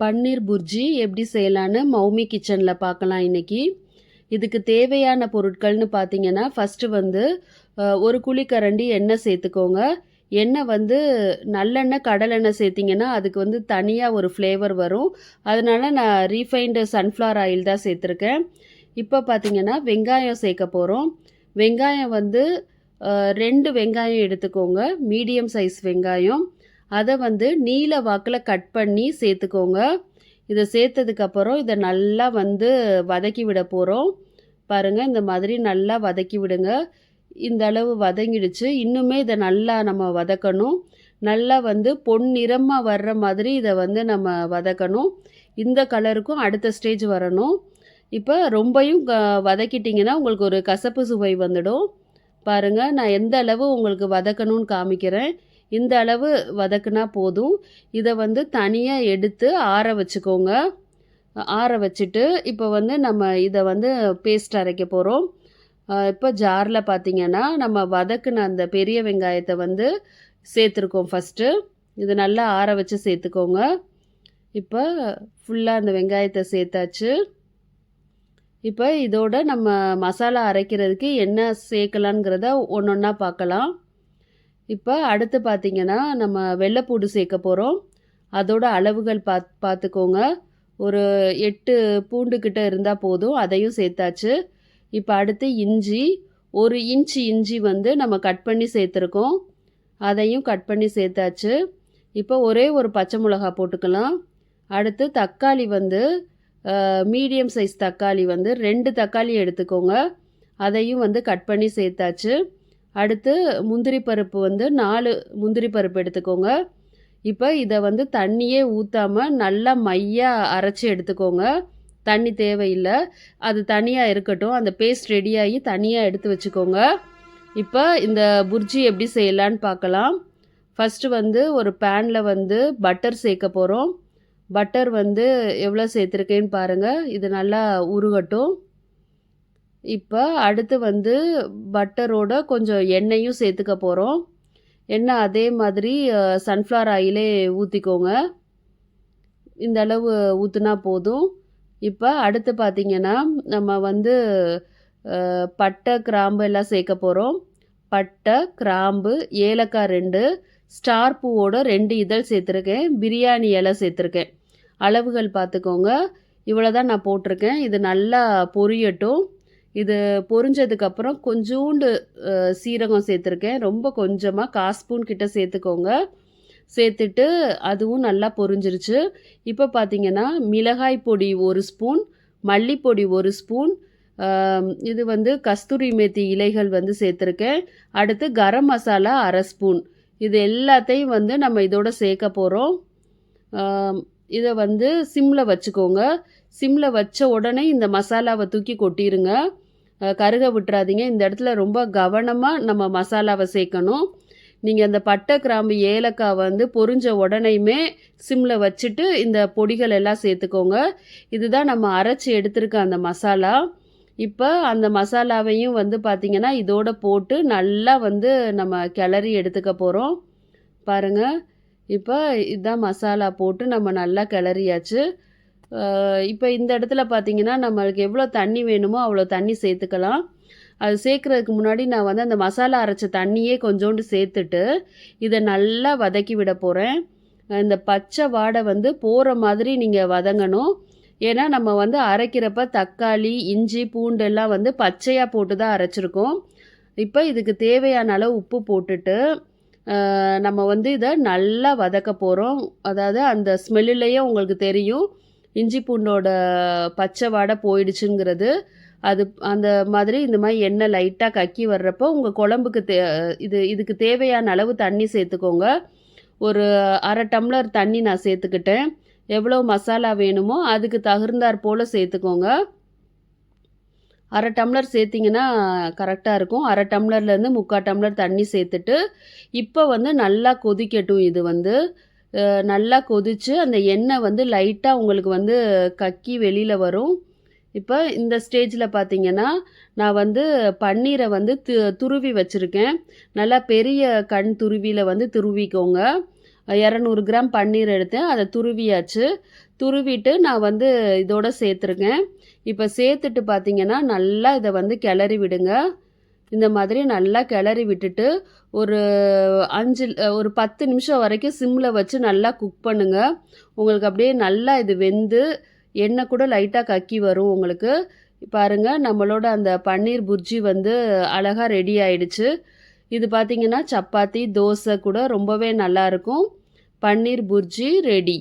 பன்னீர் புர்ஜி எப்படி செய்யலான்னு மௌமி கிச்சனில் பார்க்கலாம் இன்றைக்கி இதுக்கு தேவையான பொருட்கள்னு பார்த்தீங்கன்னா ஃபஸ்ட்டு வந்து ஒரு குழிக்கரண்டி எண்ணெய் சேர்த்துக்கோங்க. எண்ணெய் வந்து நல்லெண்ணெய் கடலெண்ணெய் சேர்த்திங்கன்னா அதுக்கு வந்து தனியாக ஒரு ஃப்ளேவர் வரும். அதனால் நான் ரீஃபைண்டு சன்ஃப்ளவர் ஆயில் தான் சேர்த்துருக்கேன். இப்போ பார்த்தீங்கன்னா வெங்காயம் சேர்க்க போகிறோம் வெங்காயம் வந்து ரெண்டு வெங்காயம் எடுத்துக்கோங்க. மீடியம் சைஸ் வெங்காயம். அதை வந்து நீல வாக்கில் கட் பண்ணி சேர்த்துக்கோங்க இதை சேர்த்ததுக்கப்புறம் இதை நல்லா வந்து வதக்கி விட போகிறோம் பாருங்கள் இந்த மாதிரி நல்லா வதக்கி விடுங்க. இந்த அளவு வதங்கிடுச்சு. இன்னுமே இதை நல்லா நம்ம வதக்கணும். நல்லா வந்து பொன்னிறமாக வர்ற மாதிரி இதை வந்து நம்ம வதக்கணும். இந்த கலருக்கும் அடுத்த ஸ்டேஜ் வரணும். இப்போ ரொம்பையும் க- வதக்கிட்டிங்கன்னா உங்களுக்கு ஒரு கசப்பு சுவை வந்துடும். பாருங்கள் நான் எந்த அளவு உங்களுக்கு வதக்கணும்னு காமிக்கிறேன். இந்த அளவு வதக்குனா போதும். இதை வந்து தனியாக எடுத்து ஆற வச்சுக்கோங்க. ஆற வச்சுட்டு இப்போ வந்து நம்ம இதை வந்து பேஸ்ட் அரைக்க போகிறோம் இப்போ ஜாரில் பார்த்திங்கன்னா நம்ம வதக்குன அந்த பெரிய வெங்காயத்தை வந்து சேர்த்துருக்கோம் ஃபஸ்ட்டு இது நல்லா ஆற வச்சு சேர்த்துக்கோங்க. இப்போ ஃபுல்லாக அந்த வெங்காயத்தை சேர்த்தாச்சு. இப்போ இதோட நம்ம மசாலா அரைக்கிறதுக்கு என்ன சேர்க்கலாங்கிறத ஒன்று ஒன்றா பார்க்கலாம் இப்போ அடுத்து பார்த்திங்கன்னா நம்ம வெள்ளைப்பூடு சேர்க்க போகிறோம் அதோட அளவுகள் பாத் பார்த்துக்கோங்க ஒரு எட்டு பூண்டுக்கிட்ட இருந்தால் போதும் அதையும் சேர்த்தாச்சு. இப்போ அடுத்து இஞ்சி ஒரு இன்ச் இஞ்சி வந்து நம்ம கட் பண்ணி சேர்த்துருக்கோம். அதையும் கட் பண்ணி சேர்த்தாச்சு. இப்போ ஒரே ஒரு பச்சை மிளகா போட்டுக்கலாம். அடுத்து தக்காளி வந்து மீடியம் சைஸ் தக்காளி வந்து ரெண்டு தக்காளி எடுத்துக்கோங்க. அதையும் வந்து கட் பண்ணி சேர்த்தாச்சு. அடுத்து முந்திரி பருப்பு வந்து நாலு முந்திரி பருப்பு எடுத்துக்கோங்க. இப்போ இதை வந்து தண்ணியே ஊற்றாமல் நல்லா மையாக அரைச்சி எடுத்துக்கோங்க. தண்ணி தேவையில்லை. அது தனியாக இருக்கட்டும். அந்த பேஸ்ட் ரெடியாகி தனியாக எடுத்து வச்சுக்கோங்க. இப்போ இந்த புர்ஜி எப்படி செய்யலான்னு பார்க்கலாம் ஃபஸ்ட்டு வந்து ஒரு பேனில் வந்து பட்டர் சேர்க்க போகிறோம் பட்டர் வந்து எவ்வளோ சேர்த்துருக்கேன்னு பாருங்கள் இது நல்லா உருகட்டும். இப்போ அடுத்து வந்து பட்டரோட கொஞ்சம் எண்ணெயும் சேர்த்துக்க போகிறோம் எண்ணெய் அதே மாதிரி சன்ஃப்ளவர் ஆயிலே ஊற்றிக்கோங்க இந்த அளவு ஊற்றுனா போதும். இப்போ அடுத்து பார்த்திங்கன்னா நம்ம வந்து பட்டை கிராம்பு எல்லாம் சேர்க்க போகிறோம் பட்டை கிராம்பு ஏலக்காய் ரெண்டு ஸ்டார் பூவோட ரெண்டு இதழ் சேர்த்துருக்கேன். பிரியாணி இலை சேர்த்துருக்கேன். அளவுகள் பார்த்துக்கோங்க இவ்வளோ தான் நான் போட்டிருக்கேன். இது நல்லா பொரியட்டும். இது பொரிஞ்சதுக்கப்புறம் கொஞ்சோண்டு சீரகம் சேர்த்துருக்கேன். ரொம்ப கொஞ்சமாக கால் ஸ்பூன் கிட்ட சேர்த்துக்கோங்க. சேர்த்துட்டு அதுவும் நல்லா பொரிஞ்சிருச்சு. இப்போ பார்த்தீங்கன்னா மிளகாய் பொடி ஒரு ஸ்பூன் மல்லிப்பொடி ஒரு ஸ்பூன் இது வந்து கஸ்தூரி மேத்தி இலைகள் வந்து சேர்த்துருக்கேன். அடுத்து கரம் மசாலா அரை ஸ்பூன். இது எல்லாத்தையும் வந்து நம்ம இதோட சேர்க்க போகிறோம் இதை வந்து சிம்மில் வச்சுக்கோங்க. சிம்மில் வச்ச உடனே இந்த மசாலாவை தூக்கி கொட்டிடுங்க கருக விட்டுறாதீங்க. இந்த இடத்துல ரொம்ப கவனமாக நம்ம மசாலாவை சேர்க்கணும். நீங்கள் அந்த பட்டை கிராம்பு ஏலக்காய் வந்து பொறிஞ்ச உடனேயுமே சிம்மில் வச்சுட்டு இந்த பொடிகள் எல்லாம் சேர்த்துக்கோங்க. இதுதான் நம்ம அரைச்சி எடுத்திருக்க அந்த மசாலா. இப்போ அந்த மசாலாவையும் வந்து பார்த்திங்கன்னா இதோட போட்டு நல்லா வந்து நம்ம கிளறி எடுத்துக்க போகிறோம் பாருங்கள் இப்போ இதுதான் மசாலா போட்டு நம்ம நல்லா கிளறியாச்சு. இப்போ இந்த இடத்துல பார்த்தீங்கன்னா நம்மளுக்கு எவ்வளோ தண்ணி வேணுமோ அவ்வளோ தண்ணி சேர்த்துக்கலாம் அது சேர்க்குறதுக்கு முன்னாடி நான் வந்து அந்த மசாலா அரைச்ச தண்ணியே கொஞ்சோண்டு சேர்த்துட்டு இதை நல்லா வதக்கி விட போகிறேன் இந்த பச்சை வாடை வந்து போகிற மாதிரி நீங்கள் வதங்கணும். ஏன்னா நம்ம வந்து அரைக்கிறப்ப தக்காளி இஞ்சி பூண்டு எல்லாம் வந்து பச்சையாக போட்டு தான் அரைச்சிருக்கோம். இப்போ இதுக்கு தேவையான அளவு உப்பு போட்டுட்டு நம்ம வந்து இதை நல்லா வதக்க போகிறோம் அதாவது அந்த ஸ்மெல்லுலேயே உங்களுக்கு தெரியும். இஞ்சி பூண்டோட பச்சை வாடை போயிடுச்சுங்கிறது. அது அந்த மாதிரி இந்த மாதிரி எண்ணெய் லைட்டாக கக்கி வர்றப்போ உங்கள் குழம்புக்கு தே இது இதுக்கு தேவையான அளவு தண்ணி சேர்த்துக்கோங்க. ஒரு அரை டம்ளர் தண்ணி நான் சேர்த்துக்கிட்டேன். எவ்வளோ மசாலா வேணுமோ அதுக்கு தகுந்தாற் போல் சேர்த்துக்கோங்க. அரை டம்ளர் சேர்த்திங்கன்னா கரெக்டாக இருக்கும். அரை டம்ளர்லேருந்து முக்கால் டம்ளர் தண்ணி சேர்த்துட்டு இப்போ வந்து நல்லா கொதிக்கட்டும் இது வந்து. நல்லா கொதிச்சு அந்த எண்ணெய் வந்து லைட்டாக உங்களுக்கு வந்து கக்கி வெளியில் வரும். இப்போ இந்த ஸ்டேஜில் பார்த்தீங்கன்னா நான் வந்து பன்னீரை வந்து து துருவி வச்சுருக்கேன். நல்லா பெரிய கண் துருவியில் வந்து துருவிக்கோங்க. இரநூறு கிராம் பன்னீர் எடுத்தேன் அதை துருவியாச்சு. துருவிட்டு நான் வந்து இதோட சேர்த்துருக்கேன். இப்போ சேர்த்துட்டு பார்த்தீங்கன்னா நல்லா இதை வந்து கிளறி விடுங்க. இந்த மாதிரி நல்லா கிளறி விட்டுட்டு ஒரு அஞ்சு ஒரு பத்து நிமிஷம் வரைக்கும் சிம்மில் வச்சு நல்லா குக் பண்ணுங்கள் உங்களுக்கு அப்படியே நல்லா இது வெந்து எண்ணெய் கூட லைட்டாக கக்கி வரும் உங்களுக்கு. பாருங்க நம்மளோட அந்த பன்னீர் புர்ஜி வந்து அழகாக ரெடி ஆயிடுச்சு. இது பார்த்திங்கன்னா சப்பாத்தி தோசை கூட ரொம்பவே நல்லா இருக்கும். பன்னீர் புர்ஜி ரெடி